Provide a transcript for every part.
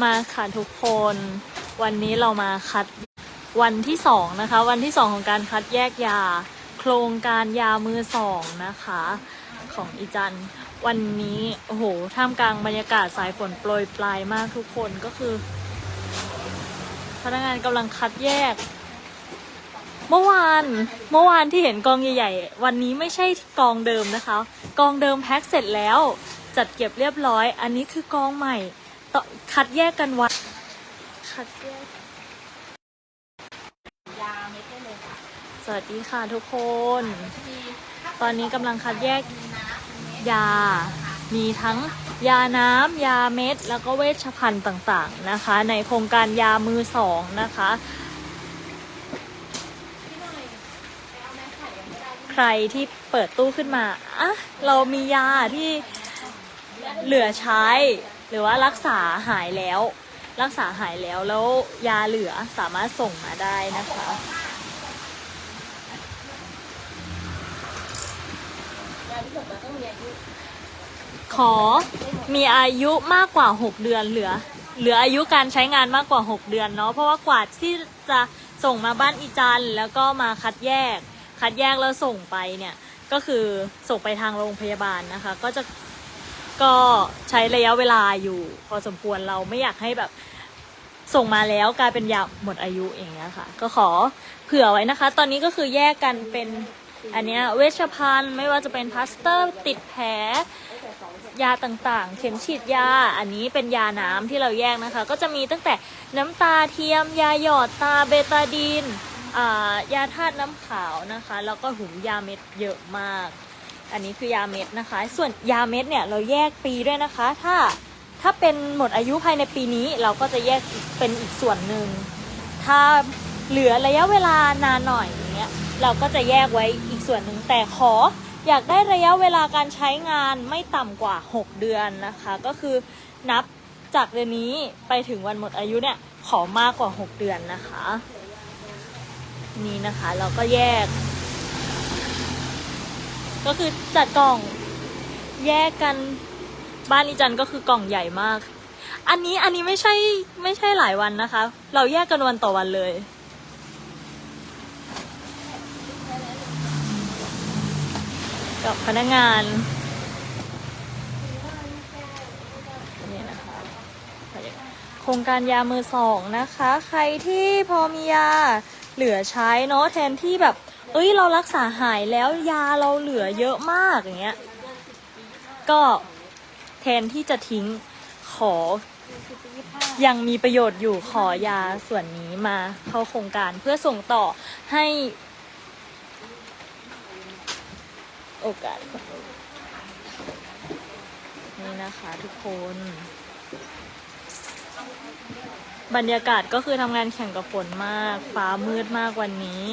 มาค่ะทุกคน วันนี้เรามาคัดวันที่สองนะคะ วันที่สองของการคัดแยกยา โครงการยามือสองนะคะ ของอีจันวันนี้โอ้โหท่ามกลางบรรยากาศสายฝนโปรยปลายมากทุกคนก็คือ พนักงานกำลังคัดแยก เมื่อวานเมื่อวานที่เห็นกองใหญ่ๆ วันนี้ไม่ใช่กองเดิมนะคะ กองเดิมแพ็คเสร็จแล้วจัดเก็บเรียบร้อย อันนี้คือกองใหม่ ต่อคัดแยกกันไวันคัดแยกยาเม็ดได้เลยค่ะสวัสดีค่ะทุกคน มีตอนนี้กำลังคัดแยกมีน้ำมีเม็ดยา มีทั้งยาน้ำยาเม็ด แล้วก็เวชภัณฑ์ต่างๆนะคะ ในโครงการยามือสองนะคะ พี่หน่อยไปเอาแม่ไข่ยังไม่ได้ใครที่เปิดตู้ขึ้นมา อะ เรามียาที่เหลือใช้ หรือว่ารักษาหายแล้ว รักษาหายแล้วแล้วยาเหลือสามารถส่งมาได้นะคะ ขอมีอายุมากกว่า 6 เดือนเหลือ เหลืออายุการใช้งานมากกว่า 6 เดือนเนาะเพราะว่ากว่าที่จะส่งมาบ้านอีจันแล้วก็มาคัดแยก คัดแยกแล้วส่งไปเนี่ยก็คือส่งไปทางโรงพยาบาลนะคะ ก็จะ ก็ใช้ระยะเวลาอยู่ พอสมควรเราไม่อยากให้แบบส่งมาแล้วกลายเป็นยาหมดอายุอย่างเงี้ยค่ะ ก็ขอเผื่อไว้นะคะ ตอนนี้ก็คือแยกกันเป็นอันเนี้ยเวชภัณฑ์ไม่ว่าจะเป็นพลาสเตอร์ติดแผลยาต่างๆ เข็มฉีดยา อันนี้เป็นยาน้ำที่เราแยกนะคะ ก็จะมีตั้งแต่น้ำตาเทียม ยาหยอดตาเบตาดีนอ่ายาธาตุน้ำขาวนะคะ แล้วก็หุมยาเม็ดเยอะมาก อันนี้คือยาเม็ดนะคะ ส่วนยาเม็ดเนี่ยเราแยกปีด้วยนะคะ ถ้าถ้าเป็นหมดอายุภายในปีนี้เราก็จะแยกเป็นอีกส่วนหนึ่ง ถ้าเหลือระยะเวลานานหน่อยอย่างเงี้ยเราก็จะแยกไว้อีกส่วนหนึ่งแต่ขออยากได้ระยะเวลาการใช้งานไม่ต่ำกว่า 6 เดือนนะคะ ก็คือนับจากเดือนนี้ไปถึงวันหมดอายุเนี่ยขอมากกว่า 6 เดือนนะคะ นี่นะคะเราก็แยก ก็คือจัดกล่องแยกกันบ้านอีจันก็คือกล่องใหญ่มาก อันนี้อันนี้ไม่ใช่ไม่ใช่หลายวันนะคะ เราแยกกันวันต่อวันเลย กับพนักงานนี่นะคะโครงการยามือสองนะคะ ใครที่พอมียาเหลือใช้เนาะแทนที่แบบ เอ้ยเรารักษาหายแล้วยาเราเหลือเยอะมากอย่างเงี้ย ก็แทนที่จะทิ้งขอ ยังมีประโยชน์อยู่ขอยาส่วนนี้มาเข้าโครงการเพื่อส่งต่อให้โอกาส นี่นะคะทุกคน บรรยากาศก็คือทำงานแข่งกับฝนมาก ฟ้ามืดมากวันนี้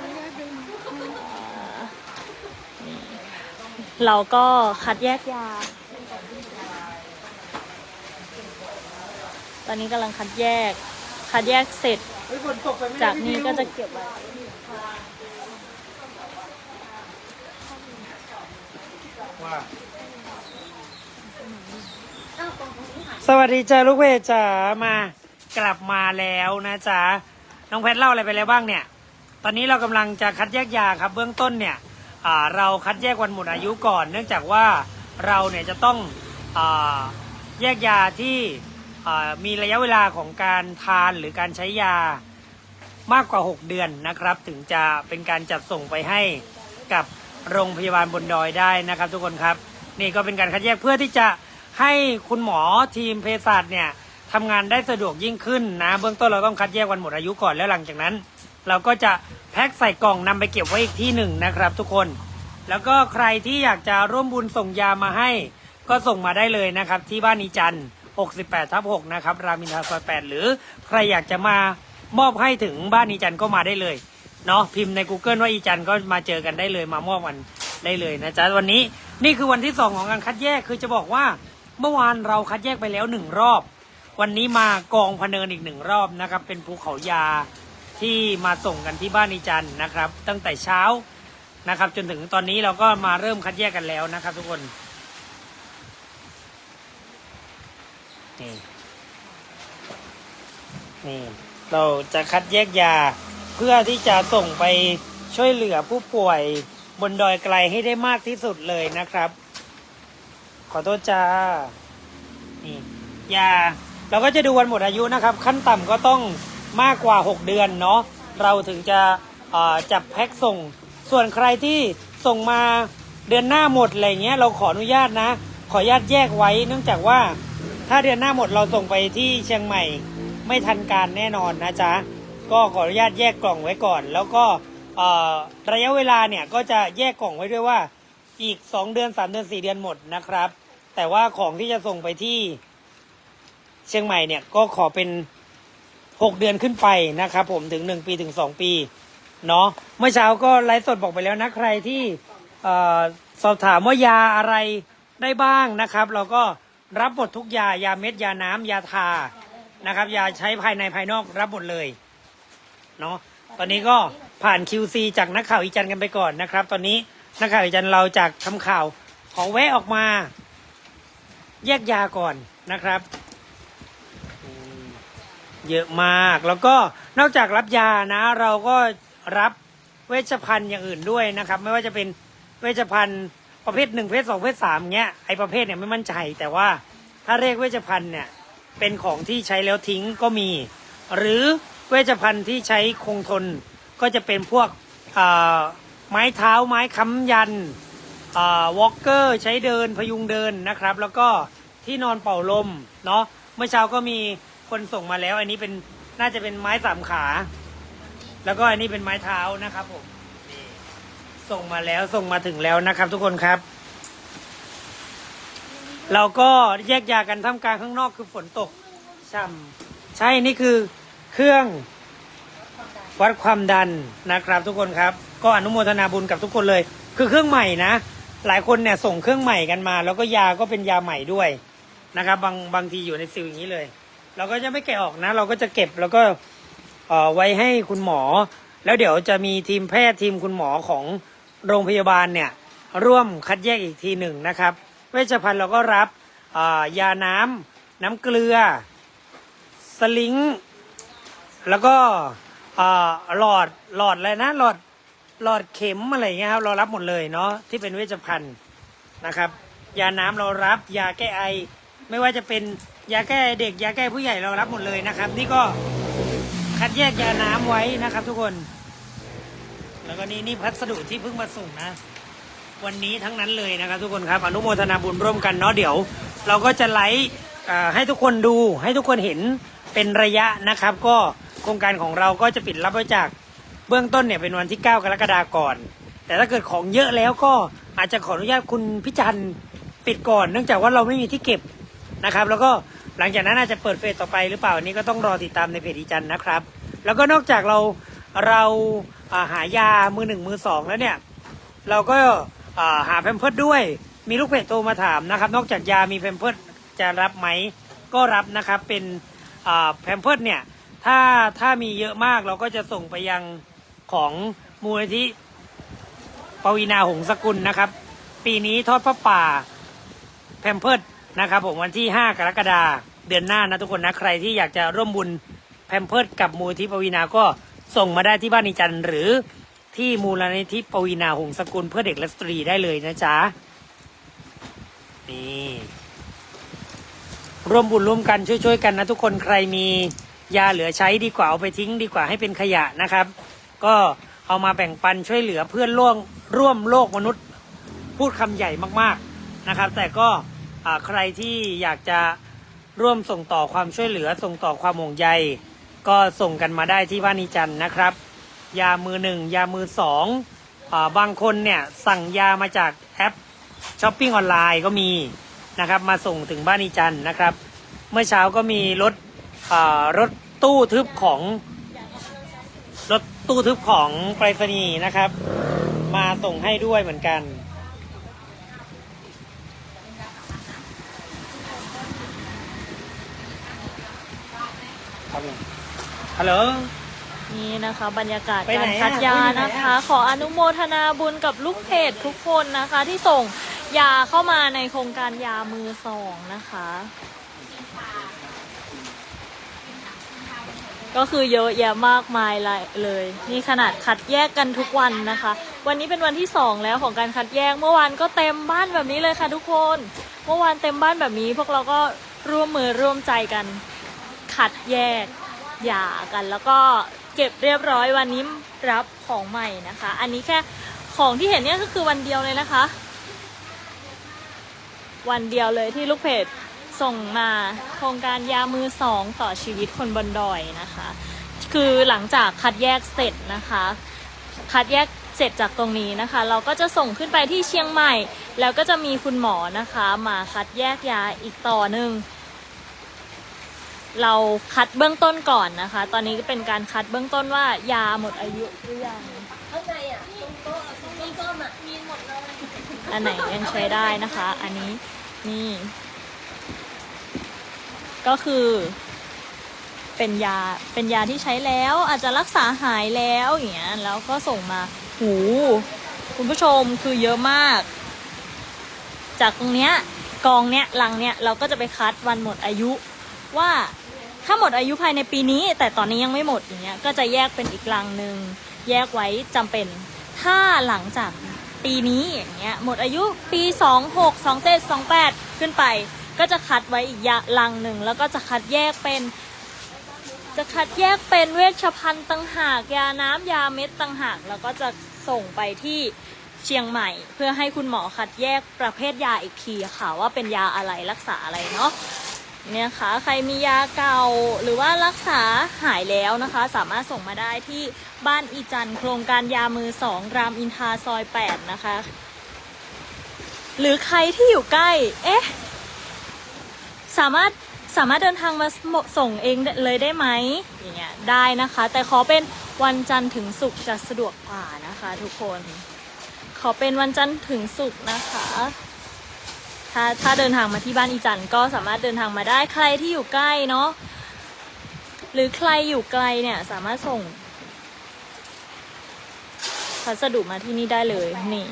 อ่านี่ เราก็คัดแยกยา ตอนนี้กำลังคัดแยก คัดแยกเสร็จ จากนี้ก็จะเก็บไว้สวัสดีจ้าลูกเพจจ๋ามากลับมาแล้วนะจ๊ะน้องแพทเล่าอะไรไปแล้วบ้างเนี่ย ตอนนี้เรากำลังจะคัดแยกยาครับ เบื้องต้นเนี่ย เราคัดแยกวันหมดอายุก่อน เนื่องจากว่าเราเนี่ยจะต้องอแยกยาที่มีระยะเวลาของการทานหรือการใช้ยามากกว่า 6 เดือนนะครับ ถึงจะเป็นการจัดส่งไปให้กับโรงพยาบาลบนดอยได้นะครับ ทุกคนครับ นี่ก็เป็นการคัดแยกเพื่อที่จะให้คุณหมอทีมเภสัชเนี่ยทำงานได้สะดวกยิ่งขึ้นนะ เบื้องต้นเราต้องคัดแยกวันหมดอายุก่อนแล้วหลังจากนั้น เราก็จะแพ็คใส่กล่องนำไปเก็บไว้อีกที่หนึ่งนะครับ ทุกคน แล้วก็ใครที่อยากจะร่วมบุญส่งยามาให้ ก็ส่งมาได้เลยนะครับ ที่บ้านอีจัน68ทับ6นะครับรามินทาซอย8หรือใครอยากจะมามอบให้ถึงบ้านอีจันก็มาได้เลยเนาะพิมพ์ใน Google ว่าอีจันก็มาเจอกันได้เลยมามอบกันได้เลยนะจ๊ะวันนี้นี่คือวันที่สองของการคัดแยกคือจะบอกว่าเมื่อวานเราคัดแยกไปแล้วหนึ่งรอบ วันนี้มากองพเนินอีกหนึ่งรอบนะครับเป็นภูเขายา ที่มาส่งกันที่บ้านอีจันนะครับ ตั้งแต่เช้านะครับ จนถึงตอนนี้เราก็มาเริ่มคัดแยกกันแล้วนะครับ ทุกคนนี่นี่เราจะคัดแยกยาเพื่อที่จะส่งไปช่วยเหลือผู้ป่วยบนดอยไกลให้ได้มากที่สุดเลยนะครับ ขอโทษจ้านี่ยาเราก็จะดูวันหมดอายุนะครับ ขั้นต่ำก็ต้อง มากกว่า 6 เดือนเนาะเราถึงจะจับแพ็คส่ง ส่วนใครที่ส่งมาเดือนหน้าหมดอะไรเงี้ยเราขออนุญาตนะ ขออนุญาตแยกไว้ เนื่องจากว่าถ้าเดือนหน้าหมดเราส่งไปที่เชียงใหม่ไม่ทันการแน่นอนนะจ๊ะก็ขออนุญาตแยกกล่องไว้ก่อน แล้วก็ระยะเวลาเนี่ยก็จะแยกกล่องไว้ด้วยว่าอีก 2 เดือน 3 เดือน 4 เดือนหมดนะครับ แต่ว่าของที่จะส่งไปที่เชียงใหม่เนี่ยก็ขอเป็น 6เดือนขึ้นไปนะครับผมถึง1ปีถึง2ปีเนาะเมื่อเช้าก็ไลฟ์สดบอกไปแล้วนะใครที่สอบถามว่ายาอะไรได้บ้างนะครับ เราก็รับหมดทุกยายาเม็ดยาน้ำยาทานะครับ ยาใช้ภายในภายนอกรับหมดเลยเนาะตอนนี้ก็ผ่าน QC จากนักข่าวอีจันกันไปก่อนนะครับ ตอนนี้นักข่าวอีจันเราจากทำข่าวขอแวะออกมา แยกยาก่อนนะครับ เยอะมาก แล้วก็นอกจากรับยานะ เราก็รับเวชภัณฑ์อย่างอื่นด้วยนะครับ ไม่ว่าจะเป็นเวชภัณฑ์ประเภทหนึ่งประเภทสองประเภทสามเงี้ยไอประเภทเนี่ยไม่มั่นใจ แต่ว่าถ้าเรียกเวชภัณฑ์เนี่ยเป็นของที่ใช้แล้วทิ้งก็มี หรือเวชภัณฑ์ที่ใช้คงทนก็จะเป็นพวกไม้เท้าไม้ค้ำยันวอล์กเกอร์ใช้เดินพยุงเดินนะครับ แล้วก็ที่นอนเป่าลมเนาะเมื่อเช้าก็มี คนส่งมาแล้ว อันนี้เป็นน่าจะเป็นไม้สามขา แล้วก็อันนี้เป็นไม้เท้านะครับผมนี่ส่งมาแล้วส่งมาถึงแล้วนะครับ ทุกคนครับ เราก็แยกยากันท่ามกลางข้างนอกคือฝนตกช่ำใช่นี่คือเครื่องวัดความดันนะครับ ทุกคนครับ ก็อนุโมทนาบุญกับทุกคนเลย คือเครื่องใหม่นะ หลายคนเนี่ยส่งเครื่องใหม่กันมา แล้วก็ยาก็เป็นยาใหม่ด้วยนะครับ บางบางทีอยู่ในซิลอย่างนี้เลย เราก็จะไม่แกะออกนะ เราก็จะเก็บแล้วก็เอ่อไว้ให้คุณหมอ แล้วเดี๋ยวจะมีทีมแพทย์ทีมคุณหมอของโรงพยาบาลเนี่ยร่วมคัดแยกอีกทีหนึ่งนะครับ เวชภัณฑ์เราก็รับยาน้ำน้ำเกลือ สลิงแล้วก็หลอดหลอดอะไรนะหลอดหลอดเข็มอะไรเงี้ยครับเรารับหมดเลยเนาะที่เป็นเวชภัณฑ์นะครับ ยาน้ำเรารับยาแก้ไอ ไม่ว่าจะเป็น ยาแก้เด็กยาแก้ผู้ใหญ่เรารับหมดเลยนะครับ นี่ก็คัดแยกยาน้ำไว้นะครับ ทุกคน แล้วก็นี่นี่พัสดุที่เพิ่งมาส่งนะ วันนี้ทั้งนั้นเลยนะครับ ทุกคนครับ อนุโมทนาบุญร่วมกันเนาะเดี๋ยว เราก็จะไลฟ์ให้ทุกคนดูให้ทุกคนเห็นเป็นระยะนะครับ ก็โครงการของเราก็จะปิดรับบริจาคเบื้องต้นเนี่ยเป็นวันที่ 9 กรกฎาคมก่อน แต่ถ้าเกิดของเยอะแล้วก็อาจจะขออนุญาตคุณพิจันทร์ปิดก่อน เนื่องจากว่าเราไม่มีที่เก็บ นะครับ แล้วก็หลังจากนั้นอาจจะเปิดเฟสต่อไปหรือเปล่าอันนี้ก็ต้องรอติดตามในเพจอีจันทร์นะครับ แล้วก็นอกจากเราเราหายามือหนึ่งมือสองแล้วเนี่ย เราก็หาแพมเพิร์ดด้วย มีลูกเพจโทรมาถามนะครับ นอกจากยามีแพมเพิร์ดจะรับไหมก็รับนะครับเป็นแพมเพิร์ดเนี่ยถ้าถ้ามีเยอะมากเราก็จะส่งไปยังของมูลนิธิปวีนาหงสกุลนะครับ ปีนี้ทอดพระป่าแพมเพิร์ด นะครับผมวันที่ 5 กรกฎาคมเดือนหน้านะทุกคนนะใครที่อยากจะร่วมบุญแพมเพิร์ดกับมูลนิธิปวีนาก็ส่งมาได้ที่บ้านนิจันหรือที่มูลนิธิปวีนาหงสกุลเพื่อเด็กและสตรีได้เลยนะจ๊ะนี่ร่วมบุญร่วมกันช่วยๆกันนะทุกคนใครมียาเหลือใช้ดีกว่าเอาไปทิ้งดีกว่าให้เป็นขยะนะครับ ก็เอามาแบ่งปันช่วยเหลือเพื่อนร่วมร่วมโลกมนุษย์ พูดคำใหญ่มากๆนะครับ แต่ก็ ใครที่อยากจะร่วมส่งต่อความช่วยเหลือส่งต่อความห่วงใย ก็ส่งกันมาได้ที่บ้านนิจันนะครับ ยามือหนึ่งยามือสองอบางคนเนี่ยสั่งยามาจากแอปช้อปปิ้งออนไลน์ก็มีนะครับมาส่งถึงบ้านนิจันนะครับ เมื่อเช้าก็มีรถรถตู้ทึบของรถตู้ทึบของไปรษณีย์นะครับ มาส่งให้ด้วยเหมือนกัน ครับผมฮัลโหล นี่นะคะ บรรยากาศไปไหนการอะคัดยาไปไหนอะนะคะ ขออนุโมทนาบุญกับลูกเพจทุกคนนะคะ ที่ส่งยาเข้ามาในโครงการยามือสองนะคะ ก็คือเยอะแยะมากมายเลย นี่ขนาดคัดแยกกันทุกวันนะคะ วันนี้เป็นวันที่สองแล้วของการคัดแยกเมื่อวานก็เต็มบ้านแบบนี้เลยค่ะทุกคน เมื่อวานเต็มบ้านแบบนี้พวกเราก็ร่วมมือร่วมใจกัน คัดแยกหย่ากัน แล้วก็เก็บเรียบร้อยวันนี้รับของใหม่นะคะ อันนี้แค่ของที่เห็นเนี่ยก็คือวันเดียวเลยนะคะ วันเดียวเลยที่ลูกเพจส่งมาโครงการยามือสองต่อชีวิตคนบนดอยนะคะ คือหลังจากคัดแยกเสร็จนะคะ คัดแยกเสร็จจากตรงนี้นะคะ เราก็จะส่งขึ้นไปที่เชียงใหม่ แล้วก็จะมีคุณหมอนะคะ มาคัดแยกยาอีกต่อหนึ่ง เราคัดเบื้องต้นก่อนนะคะ ตอนนี้ก็เป็นการคัดเบื้องต้นว่ายาหมดอายุหรือยังข้างในอะตรงโต๊ะสีส้มๆอะมีหมดเลยอันไหนยังใช้ได้นะคะ อันนี้นี่ ก็คือ เป็นยาเป็นยาที่ใช้แล้วอาจจะรักษาหายแล้วอย่างเงี้ยแล้วก็ส่งมาหูคุณผู้ชมคือเยอะมาก จากตรงเนี้ยกองเนี้ยลังเนี้ยเราก็จะไปคัดวันหมดอายุว่า ถ้าหมดอายุภายในปีนี้ แต่ตอนนี้ยังไม่หมดอย่างเงี้ยก็จะแยกเป็นอีกลังหนึ่งแยกไว้จำเป็น ถ้าหลังจากปีนี้อย่างเงี้ยหมดอายุปี 26 27 28 ขึ้นไป ก็จะคัดไว้อีกยะลังหนึ่งแล้วก็จะคัดแยกเป็น จะคัดแยกเป็นเวชภัณฑ์ต่างหากยาน้ำยาเม็ดต่างหากแล้วก็จะส่งไปที่เชียงใหม่ เพื่อให้คุณหมอคัดแยกประเภทยาอีกทีค่ะ ว่าเป็นยาอะไรรักษาอะไรเนาะ เนี่ยค่ะใครมียาเก่าหรือว่ารักษาหายแล้วนะคะ สามารถส่งมาได้ที่บ้านอีจันโครงการยามือสองรามอินทาซอย 8 นะคะ หรือใครที่อยู่ใกล้ เอ๊ะ สามารถสามารถเดินทางมาส่งเองเลยได้ไหมอย่างเงี้ยได้นะคะ แต่ขอเป็นวันจันทร์ถึงศุกร์จะสะดวกกว่านะคะ ทุกคน ขอเป็นวันจันทร์ถึงศุกร์นะคะ ถ้าถ้าเดินทางมาที่บ้านอีจันก็สามารถเดินทางมาได้ใครที่อยู่ใกล้เนาะหรือใครอยู่ไกลเนี่ยสามารถส่งพัสดุมาที่นี่ได้เลยนี่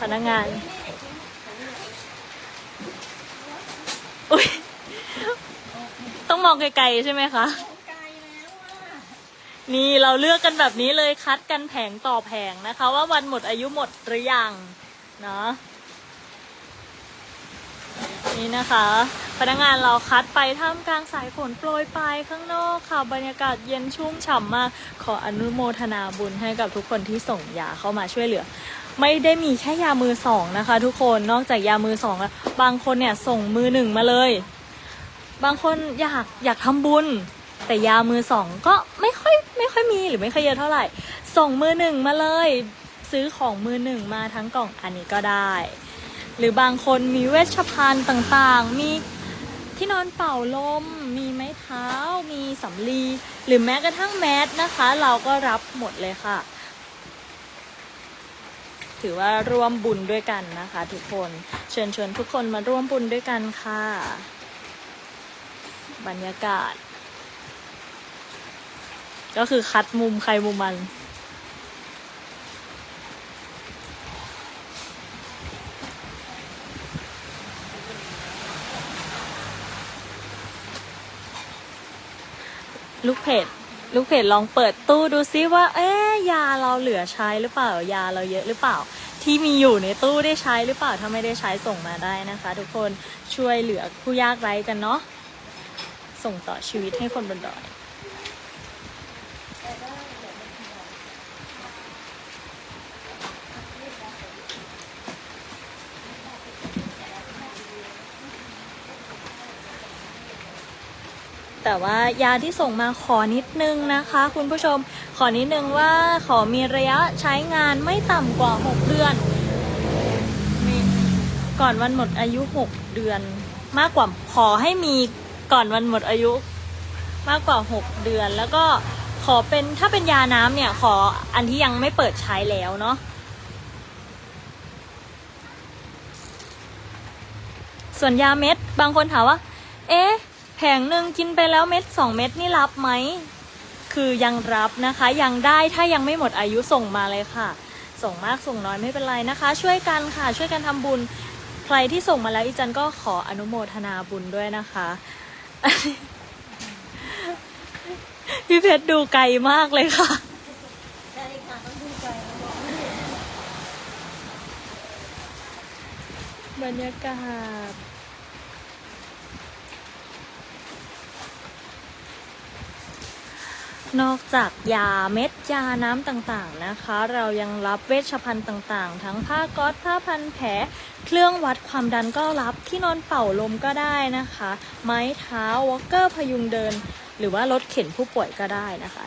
พนักงานอุ้ยต้องมองไกลๆใช่ไหมคะนี่เราเลือกกันแบบนี้เลยคัดกันแผงต่อแผงนะคะ ว่าวันหมดอายุหมดหรือยังเนาะ นี่นะคะ พนักงานเราคัดไปท่ามกลางสายฝนโปรยปลายข้างนอกค่ะ บรรยากาศเย็นชุ่มฉ่ำมาก ขออนุโมทนาบุญให้กับทุกคนที่ส่งยาเข้ามาช่วยเหลือ ไม่ได้มีแค่ยามือสองนะคะ ทุกคนนอกจากยามือสองแล้วบางคนเนี่ยส่งมือหนึ่งมาเลย บางคนอยากอยากทำบุญ แต่ยามือสองก็ไม่ค่อยไม่ค่อยมีหรือไม่ค่อยเยอะเท่าไหร่ ส่งมือหนึ่งมาเลย ซื้อของมือหนึ่งมาทั้งกล่องอันนี้ก็ได้ หรือบางคนมีเวชภัณฑ์ต่างๆ มีที่นอนเป่าลม มีไม้เท้า มีสำลี หรือแม้กระทั่งแมสนะคะ เราก็รับหมดเลยค่ะ ถือว่าร่วมบุญด้วยกันนะคะ ทุกคน เชิญชวนทุกคนมาร่วมบุญด้วยกันค่ะ บรรยากาศ ก็คือคัดมุมใครมุมมัน ลูกเพจลูกเพจลองเปิดตู้ดูซิว่า เอ๊ยยาเราเหลือใช้หรือเปล่า ยาเราเยอะหรือเปล่า ที่มีอยู่ในตู้ได้ใช้หรือเปล่า ถ้าไม่ได้ใช้ส่งมาได้นะคะ ทุกคนช่วยเหลือผู้ยากไร้กันเนาะส่งต่อชีวิตให้คนบนดอย แต่ว่ายาที่ส่งมาขอนิดนึงนะคะ คุณผู้ชมขอนิดนึงว่าขอมีระยะใช้งานไม่ต่ำกว่า 6 เดือน ก่อนวันหมดอายุ 6 เดือน มากกว่าขอให้มีก่อนวันหมดอายุ มากกว่า 6 เดือน แล้วก็ขอเป็นถ้าเป็นยาน้ำเนี่ยขออันที่ยังไม่เปิดใช้แล้วเนาะส่วนยาเม็ด บางคนถามว่า เอ๊ะ แผงหนึ่งกินไปแล้วเม็ดสองเม็ดนี่รับไหม คือยังรับนะคะ ยังได้ถ้ายังไม่หมดอายุส่งมาเลยค่ะ ส่งมากส่งน้อยไม่เป็นไรนะคะ ช่วยกันค่ะช่วยกันทำบุญ ใครที่ส่งมาแล้วอีจันก็ขออนุโมทนาบุญด้วยนะคะพี่เพชรดูไกลมากเลยค่ะบรรยากาศ นอกจากยาเม็ดยาน้ำต่างๆนะคะ เรายังรับเวชภัณฑ์ต่างๆ ทั้งผ้าก๊อซผ้าพันแผล เครื่องวัดความดันก็รับที่นอนเป่าลมก็ได้นะคะ ไม้เท้าวอลเกอร์พยุงเดิน หรือว่ารถเข็นผู้ป่วยก็ได้นะคะ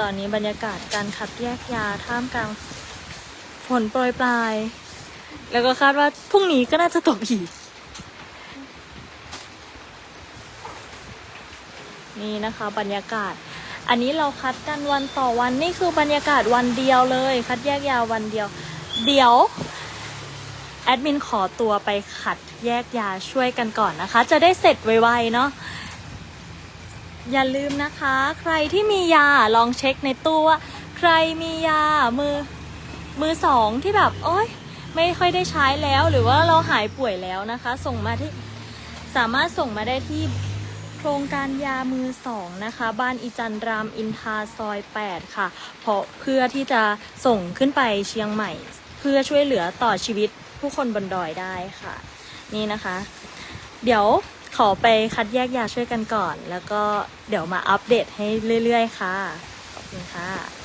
ตอนนี้บรรยากาศการคัดแยกยาท่ามกลางฝนโปรยปลาย แล้วก็คาดว่าพรุ่งนี้ก็น่าจะตกอีก นี่นะคะบรรยากาศ อันนี้เราคัดกันวันต่อวันนี่คือบรรยากาศวันเดียวเลย คัดแยกยาวันเดียว เดี๋ยวแอดมินขอตัวไปขัดแยกยาช่วยกันก่อนนะคะ จะได้เสร็จไวๆเนาะอย่าลืมนะคะ ใครที่มียาลองเช็คในตู้ว่าใครมียามือมือสองที่แบบโอ๊ยไม่ค่อยได้ใช้แล้วหรือว่าเราหายป่วยแล้วนะคะ ส่งมาที่สามารถส่งมาได้ที่ โครงการยามือสองนะคะ บ้านอีจันรามอินทราซอย 8 ค่ะ เพราะเพื่อที่จะส่งขึ้นไปเชียงใหม่ เพื่อช่วยเหลือต่อชีวิตผู้คนบนดอยได้ค่ะ นี่นะคะ เดี๋ยวขอไปคัดแยกยาช่วยกันก่อน แล้วก็เดี๋ยวมาอัปเดตให้เรื่อย ๆ ค่ะ ขอบคุณค่ะ